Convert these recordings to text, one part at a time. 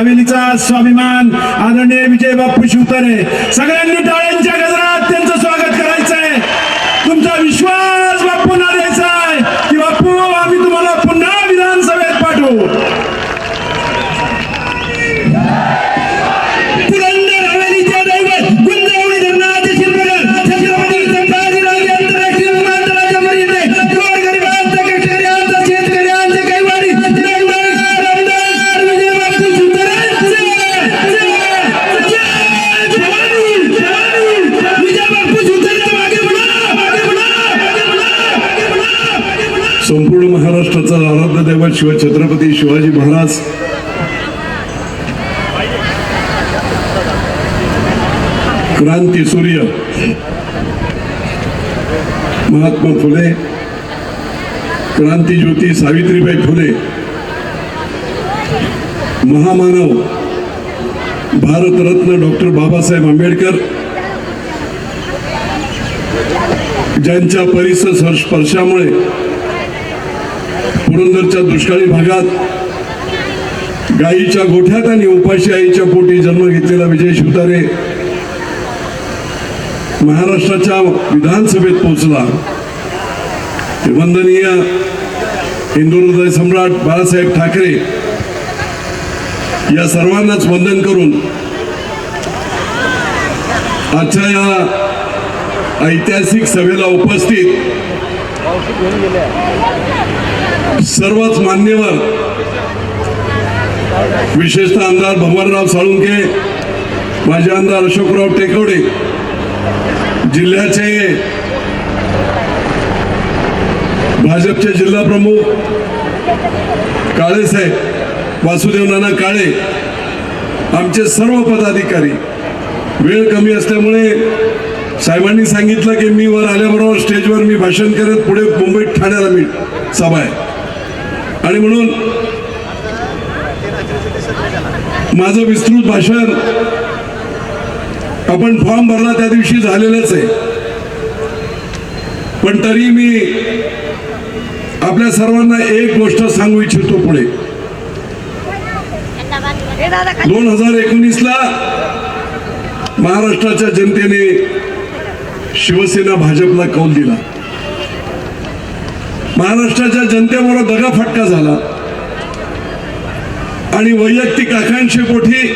हवेलीचा स्वाभिमान आदरणीय विजय बापू शिवतरे. सगळ्यांनी टाळे संपूर्ण महाराष्ट्राचा आराध्य दैवत शिवछत्रपती शिवाजी महाराज. क्रांती सूर्य. महात्मा फुले. क्रांती ज्योती सावित्रीबाई फुले. महामानव. भारतरत्न डॉक्टर बाबासाहेब आंबेडकर. ज्यांच्या परिसर स्पर्शामुळे पुरंदरच्या दुष्काळी भागात गायीच्या गोठ्यात आणि उपाशी आईच्या पोटी जन्म घेतलेला विजय शिवतारे महाराष्ट्राच्या विधानसभेत पोहोचला. ते वंदनीय हिंदू हृदय सम्राट बाळासाहेब ठाकरे या सर्वांनाच वंदन करून आजच्या या ऐतिहासिक सभेला उपस्थित सर्वच मान्यवर विशेषतः आमदार भगवानराव साळुंके माजी आमदार अशोकराव टेकवडे जिल्ह्याचे भाजपचे जिल्हा प्रमुख काळेसाहेब वासुदेव नाना काळे आमचे सर्व पदाधिकारी. वेळ कमी असल्यामुळे साहेबांनी सांगितलं की मी वर आल्याबरोबर स्टेजवर मी भाषण करत पुढे मुंबईत ठाण्याला मी सभा आहे. आणि म्हणून माझं विस्तृत भाषण आपण फॉर्म भरला त्या दिवशी झालेलंच आहे. पण तरी मी आपल्या सर्वांना एक गोष्ट सांगू इच्छितो पुढे. दोन हजार एकोणीसला महाराष्ट्राच्या जनतेने शिवसेना भाजपला कौल दिला. महाराष्ट्राच्या जनतेबरोबर दगाफटका झाला. आणि वैयक्तिक आकांक्षेपोटी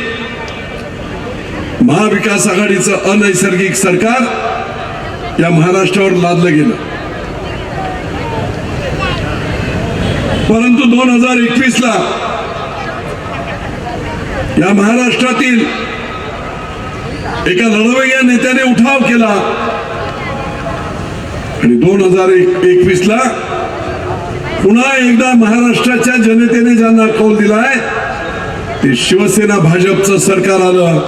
महाविकास आघाडीचं अनैसर्गिक सरकार या महाराष्ट्रावर लादलं गेलं. परंतु दोन हजार एकवीस ला या महाराष्ट्रातील एका लढवय्या नेत्याने उठाव केला. आणि दोन हजार एकवीस ला पुन्हा एकदा महाराष्ट्राच्या जनतेने ज्यांना कौल दिलाय ते शिवसेना भाजपचं सरकार आलं.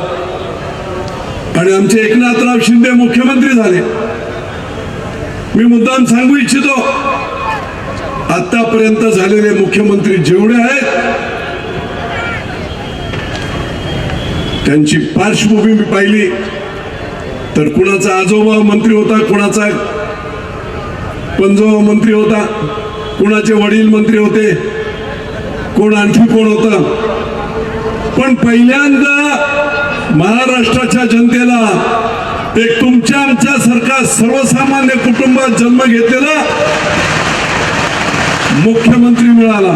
आणि आमचे एकनाथराव शिंदे मुख्यमंत्री झाले. मी मुद्दाम सांगू इच्छितो आतापर्यंत झालेले मुख्यमंत्री जेवढे आहेत त्यांची पार्श्वभूमी मी पाहिली. तर कुणाचा आजोबा मंत्री होता कुणाचा पंजोबा मंत्री होता कुणाचे वडील मंत्री होते? कोण आणखी कोण होता? पण पहिल्यांदा महाराष्ट्राच्या जनतेला एक तुमच्या आमच्या सरकार सर्वसामान्य कुटुंबात जन्म घेतलेला मुख्यमंत्री मिळाला.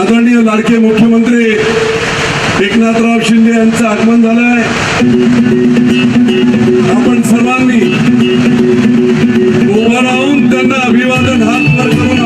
आदरणीय लाडके मुख्यमंत्री एकनाथराव शिंदे यांचं आगमन झालंय. आपण सर्वांनी उभं राहून त्यांना अभिवादन हात वर करून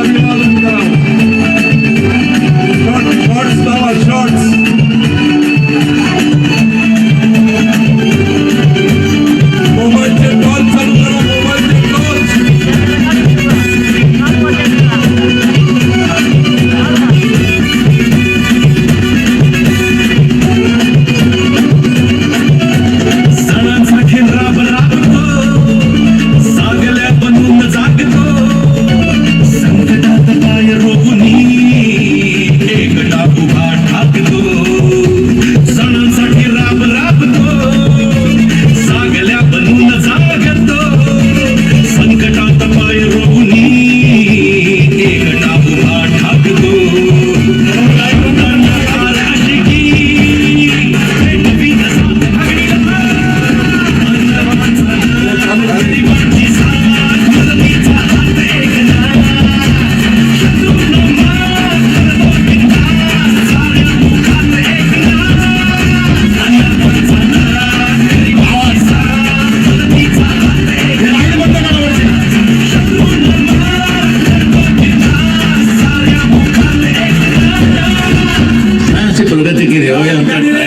mire,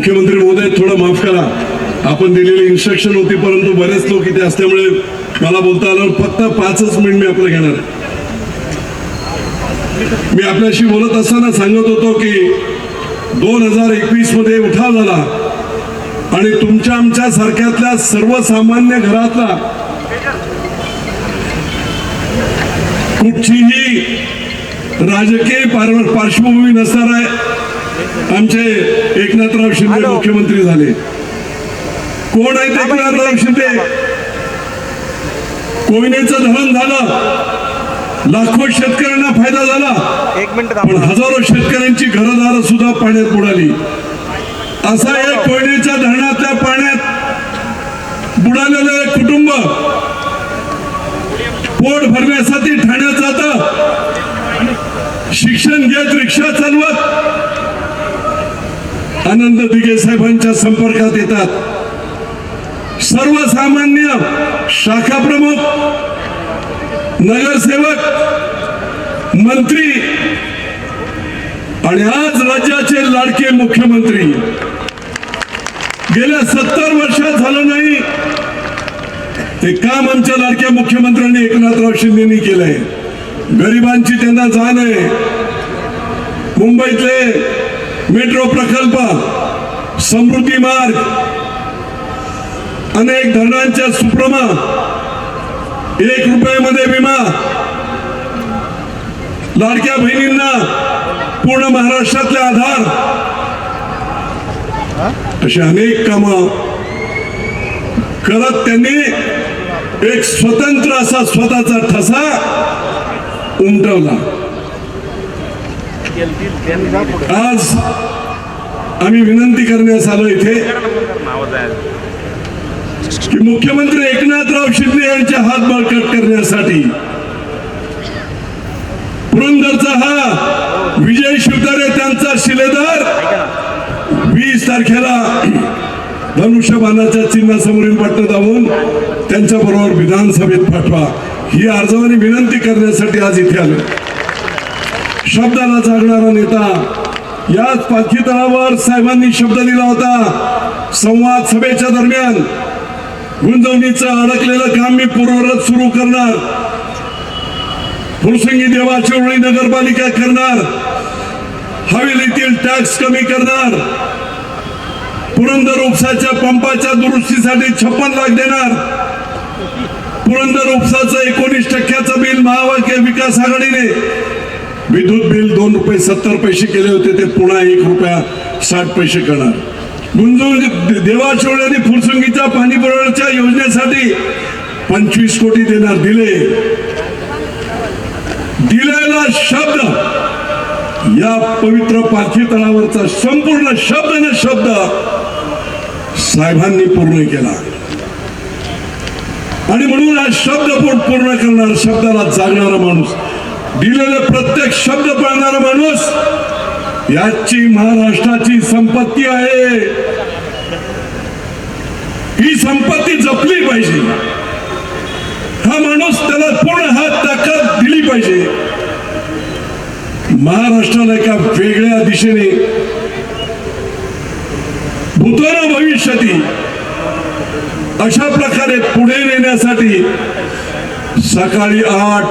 मुख्यमंत्री महोदय थोडं माफ करा आपण दिलेली इन्स्ट्रक्शन होती परंतु बरेच लोक इथे असल्यामुळे मला बोलता आलं फक्त पाचच मिनिट मी आपलं घेणार आहे. मी आपल्याशी बोलत असताना सांगत होतो की दोन हजार एकवीसमध्ये उठाव झाला आणि तुमच्या आमच्या सारख्यातल्या सर्वसामान्य घरातला कुठचीही राजकीय पार्श्वभूमी नसणार आहे आमचे एकनाथराव शिंदे मुख्यमंत्री झाले. कोण आहेत एकनाथराव शिंदे? कोयनेचं धरण झालं. लाखो शेतकऱ्यांना फायदा झाला. एक मिनिट पण हजारो शेतकऱ्यांची घरदार सुद्धा पाण्यात बुडाली. असा एक कोयनेच्या धरणातल्या पाण्यात बुडालेलं एक कुटुंब पोट भरण्यासाठी ठाण्यात जातं. शिक्षण घेत रिक्षा चालवत. आनंद दिघे साहेबांच्या संपर्कात येतात. सर्वसामान्य शाखा प्रमुख नगरसेवक मंत्री आणि आज राज्याचे लाडके मुख्यमंत्री. गेल्या सत्तर वर्षात झालं नाही. ते काम आमच्या लाडक्या मुख्यमंत्र्यांनी एकनाथराव शिंदेनी केलंय. गरिबांची त्यांना जाण आहे. मुंबईतले मेट्रो प्रकल्प समृद्धी मार्ग अनेक धरणांच्या सुप्रमा एक रुपयामध्ये विमा लाडक्या बहिणींना पूर्ण महाराष्ट्रातले आधार. अशी अनेक कामं करत त्यांनी एक स्वतंत्र असा स्वतःचा ठसा उमटवला. आज आम्ही विनंती करण्यास आलो इथे की मुख्यमंत्री एकनाथराव शिंदे यांचे हात बळकट करण्यासाठी पुरंदरचा हा विजय शिवतारे त्यांचा शिलेदार वीस तारखेला धनुष्यबाणाच्या चिन्हासमोरील पट्ट दाबून त्यांच्या बरोबर विधानसभेत पाठवा. ही अर्जवानी विनंती करण्यासाठी आज इथे आलो. शब्दाला जागणारा नेता. याच पालखी तळावर साहेबांनी शब्द दिला होता. संवाद सभेच्या दरम्यान गुंजवणीचं अडकलेलं काम मी पूर्वरत सुरू करणार. फुरसंगी देवाची ओळी नगरपालिका करणार. हवेलीतील टॅक्स कमी करणार. पुरंदर उपसाच्या पंपाच्या दुरुस्तीसाठी छप्पन लाख देणार. पुरंदर उपसाचं एकोणीस टक्क्याचं बिल महावाक्य विकास आघाडीने विद्युत बिल दोन रुपये सत्तर पैसे केले होते ते पुन्हा एक रुपया साठ पैसे करणार. गुंजवून देवाचोळ आणि फुरसुंगीच्या पाणी पुरवठ्याच्या योजनेसाठी पंचवीस कोटी देणार दिले. दिलेला शब्द या पवित्र पालखी तळावरचा संपूर्ण शब्द न शब्द साहेबांनी पूर्ण केला. आणि म्हणून हा शब्द पूर्ण करणार शब्दाला जागणारा माणूस. दिलेले प्रत्येक शब्द पाळणारा माणूस याची महाराष्ट्राची संपत्ती आहे. ही संपत्ती जपली पाहिजे. हा माणूस त्याला पूर्ण हात ताकद दिली पाहिजे. महाराष्ट्राला एका वेगळ्या दिशेने भूतोन भविष्यातील अशा प्रकारे पुढे नेण्यासाठी सकाळी आठ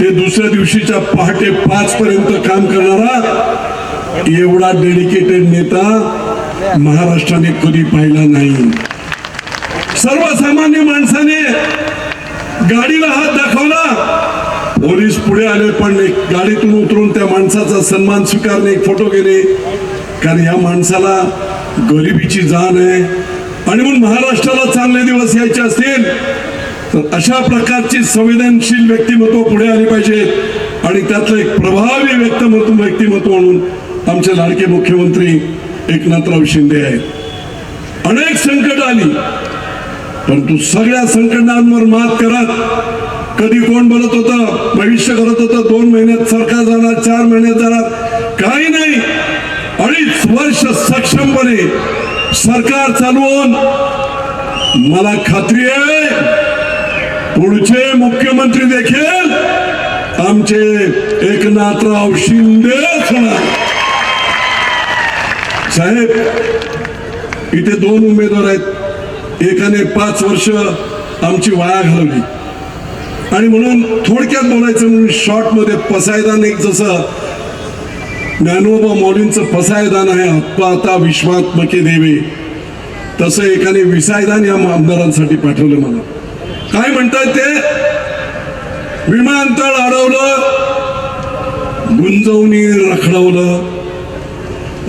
ते दुसऱ्या दिवशीच्या पहाटे पाच पर्यंत काम करणारा एवढा डेडिकेटेड नेता महाराष्ट्राने कधी पाहिला नाही. सर्वसामान्य माणसाने गाडीला हात दाखवला. पोलीस पुढे आले पण एक गाडीतून उतरून त्या माणसाचा सन्मान स्वीकारणे एक फोटो घेणे. कारण या माणसाला गरिबीची जाण आहे. आणि म्हणून महाराष्ट्राला चांगले दिवस यायचे असतील. अशा प्रकारची संवेदनशील व्यक्तिमत्व पुढे आली पाहिजेत आणि त्यातलं एक प्रभावी व्यक्तिमत्व व्यक्तिमत्व म्हणून आमचे लाडके मुख्यमंत्री एकनाथराव शिंदे आहेत. अनेक संकट आली परंतु सगळ्या संकटांवर मात करत कधी कोण बोलत होतं भविष्य करत होतं दोन महिन्यात सरकार जाणार चार महिन्यात जाणार काही नाही. अडीच वर्ष सक्षमपणे सरकार चालवून मला खात्री आहे पुढचे मुख्यमंत्री देखील आमचे एकनाथराव शिंदे होणार साहेब इथे दोन उमेदवार आहेत. एकाने पाच वर्ष आमची वाया घालवली. आणि म्हणून थोडक्यात बोलायचं म्हणून शॉर्टमध्ये पसायदान एक जसं ज्ञानोबा मौलींचं पसायदान आहे आता विश्वात्मके देवे. तसं एकाने विसायदान या आमदारांसाठी पाठवलं मला. काय म्हणतात ते? विमानतळ अडवलं गुंजवणी रखडवलं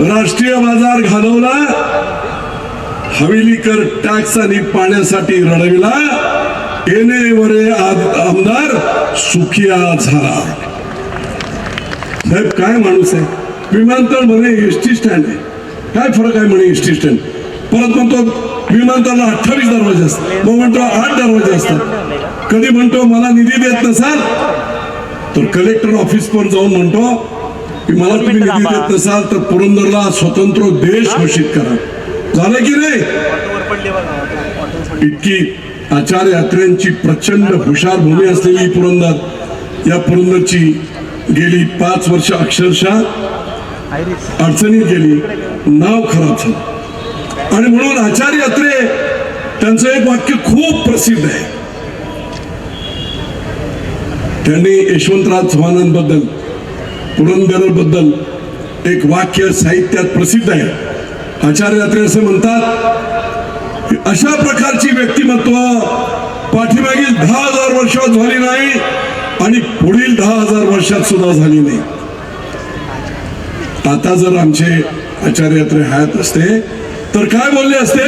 राष्ट्रीय बाजार घालवला हवेलीकर टॅक्स आणि पाण्यासाठी रडविला येणे वरे आमदार सुखिया झाला. साहेब काय माणूस आहे? विमानतळ म्हणे एस टी स्टँड आहे. काय फरक आहे म्हणे एस टी स्टँड? परत म्हणतो विमानतळाला अठ्ठावीस दरवाजे असतात. मग म्हणतो आठ दरवाजे असतात. कधी म्हणतो मला निधी देत नसाल तर कलेक्टर ऑफिस पण जाऊन म्हणतो की मला तुम्ही निधी देत नसाल तर पुरंदरला स्वतंत्र देश घोषित करा. झालं की नाही? इतकी आचार्य यात्रेंची प्रचंड हुशार भूमी असलेली पुरंदर या पुरंदरची गेली पाच वर्ष अक्षरशः अडचणीत गेली. नाव खराब झालं. आणि म्हणून आचार्य यात्रे त्यांचं एक वाक्य खूप प्रसिद्ध आहे. त्यांनी यशवंतराव चव्हाणांबद्दल पुरंदरबद्दल एक वाक्य साहित्यात प्रसिद्ध आहे. आचार्य यात्रे असे म्हणतात की अशा प्रकारची व्यक्तिमत्व पाठीमागील दहा हजार वर्षात झाली नाही आणि पुढील दहा हजार वर्षात सुद्धा झाली नाही. आता जर आमचे आचार्य यात्रे हयात असते तर काय बोलले असते?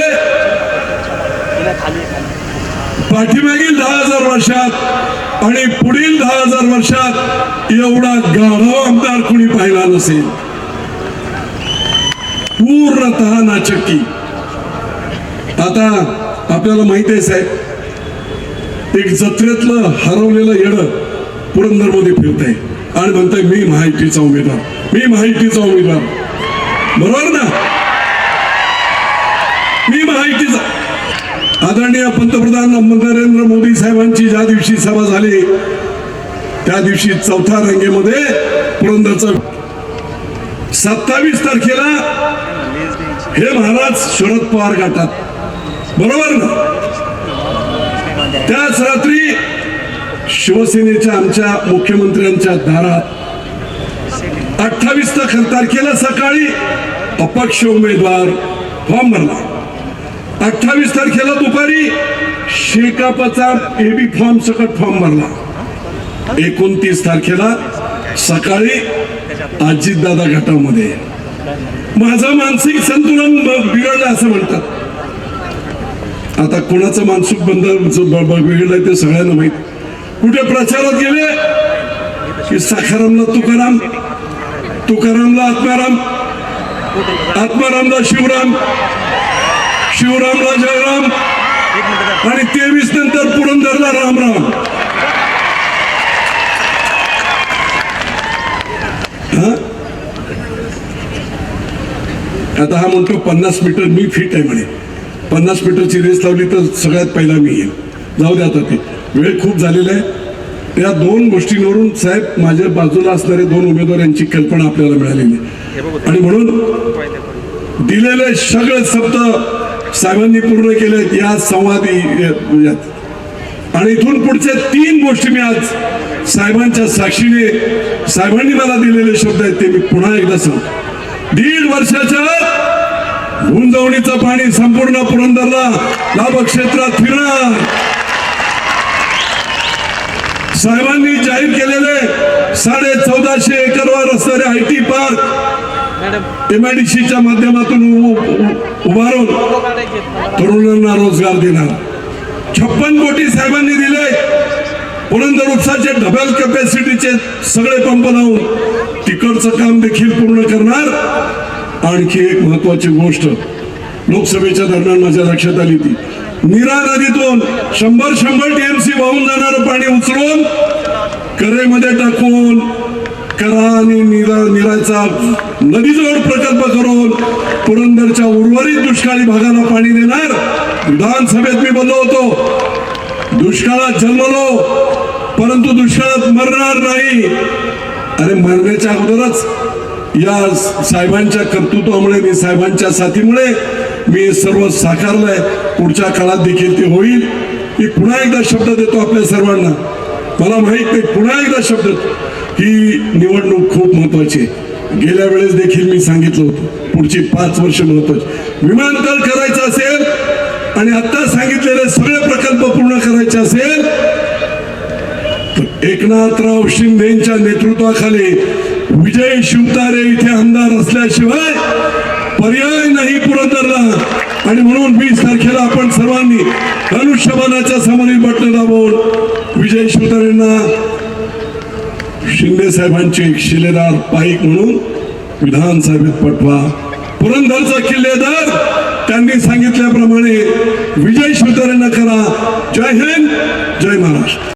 पाठीमागील दहा हजार वर्षात आणि पुढील दहा हजार वर्षात एवढा गाढव आमदार कुणी पाहिला नसेल. पूर्णतः नाचक्की. आता आपल्याला माहिती आहे साहेब एक जत्रेतलं हरवलेलं येडं पुरंदरमध्ये फिरतंय. आणि म्हणतंय मी महायुतीचा उमेदवार. मी महायुतीचा उमेदवार. बरोबर ना मी महायुतीचा आदरणीय पंतप्रधान नरेंद्र मोदी साहेबांची ज्या दिवशी सभा झाली त्या दिवशी चौथ्या रांगेमध्ये पुरंदरचं सत्तावीस तारखेला हे महाराज शरद पवार गाठात. बरोबर ना? त्याच रात्री शिवसेनेच्या आमच्या मुख्यमंत्र्यांच्या दारात अठ्ठावीस तारखेला सकाळी अपक्ष उमेदवार फॉर्म भरला. अठ्ठावीस तारखेला दुपारी शेकापाचा एबी फॉर्म सकट फॉर्म भरला. एकोणतीस तारखेला सकाळी अजितदादा गटामध्ये. माझं मानसिक संतुलन बिघडलं असं म्हणतात. आता कोणाचं मानसिक बंद बिघडलंय ते सगळ्यांना माहीत. कुठे प्रचारात गेले? की साखारामला तुकाराम तुकारामला आत्माराम आत्मारामला शिवराम शिवरामला जयराम आणि तेवीस नंतर पुरंदरला रामराम हा? आता हा म्हणतो पन्नास मीटर मी फिट आहे म्हणे. पन्नास मीटरची रेस लावली तर सगळ्यात पहिला मी येईल. जाऊ दे आता ते. वेळ खूप झालेला आहे. त्या दोन गोष्टींवरून साहेब माझ्या बाजूला असणारे दोन उमेदवार यांची कल्पना आपल्याला मिळालेली आहे. आणि म्हणून दिलेले सगळे शब्द साहेबांनी पूर्ण केलेत या संवादी यात. आणि इथून पुढच्या तीन गोष्टी मी आज साहेबांच्या साक्षीने साहेबांनी मला दिलेले शब्द आहेत ते मी पुन्हा एकदा सांग दीड वर्षाच्या गुंजवणीचं पाणी संपूर्ण पुरंदरला लाभक्षेत्रात फिरणार. साहेबांनी जाहीर केलेले साडे चौदाशे एकरवर असणारे आय टी पार्क एमआयडीसीच्या माध्यमातून उभारून तरुणांना रोजगार देणार. छप्पन कोटी साहेबांनी दिले पुरंदर उपसाचे डबल कॅपॅसिटीचे सगळे पंप लावून तिकडचं काम देखील पूर्ण करणार आणखी एक महत्वाची गोष्ट लोकसभेच्या दरम्यान माझ्या लक्षात आली ती. निरा नदीतून शंभर शंभर टीएमसी वाहून जाणारं पाणी उचलून करेमध्ये टाकून करा आणि निरा निराचा नदीजोड प्रकल्प करून पुरंदरच्या उर्वरित दुष्काळी भागाला पाणी देणार. विधानसभेत मी बोललो होतो दुष्काळात जन्मलो परंतु दुष्काळात मरणार नाही. अरे मरण्याच्या अगोदरच या साहेबांच्या कर्तृत्वामुळे मी साहेबांच्या साथीमुळे मी सर्व साकारलंय. पुढच्या काळात देखील ते होईल. मी पुन्हा एकदा शब्द देतो आपल्या सर्वांना. मला माहीत नाही पुन्हा एकदा शब्द ही निवडणूक खूप महत्वाची आहे. गेल्या वेळेस देखील मी सांगितलं होतं पुढची पाच वर्ष महत्वाची. विमानतळ करायचं असेल आणि आता सांगितलेले सगळे प्रकल्प पूर्ण करायचे असेल तर एकनाथराव शिंदेच्या नेतृत्वाखाली विजय शिवतारे इथे आमदार असल्याशिवाय पर्याय नाही पुरंदरला. आणि म्हणून वीस तारखेला आपण सर्वांनी धनुष्यबाणाच्या समोरील बटन दाबून विजय शिवतारेंना शिंदे साहेबांचे शिलेदार पाईक म्हणून विधानसभेत पटवा. पुरंदरचा किल्लेदार त्यांनी सांगितल्याप्रमाणे विजय शिवतारेंना करा. जय हिंद जय महाराष्ट्र.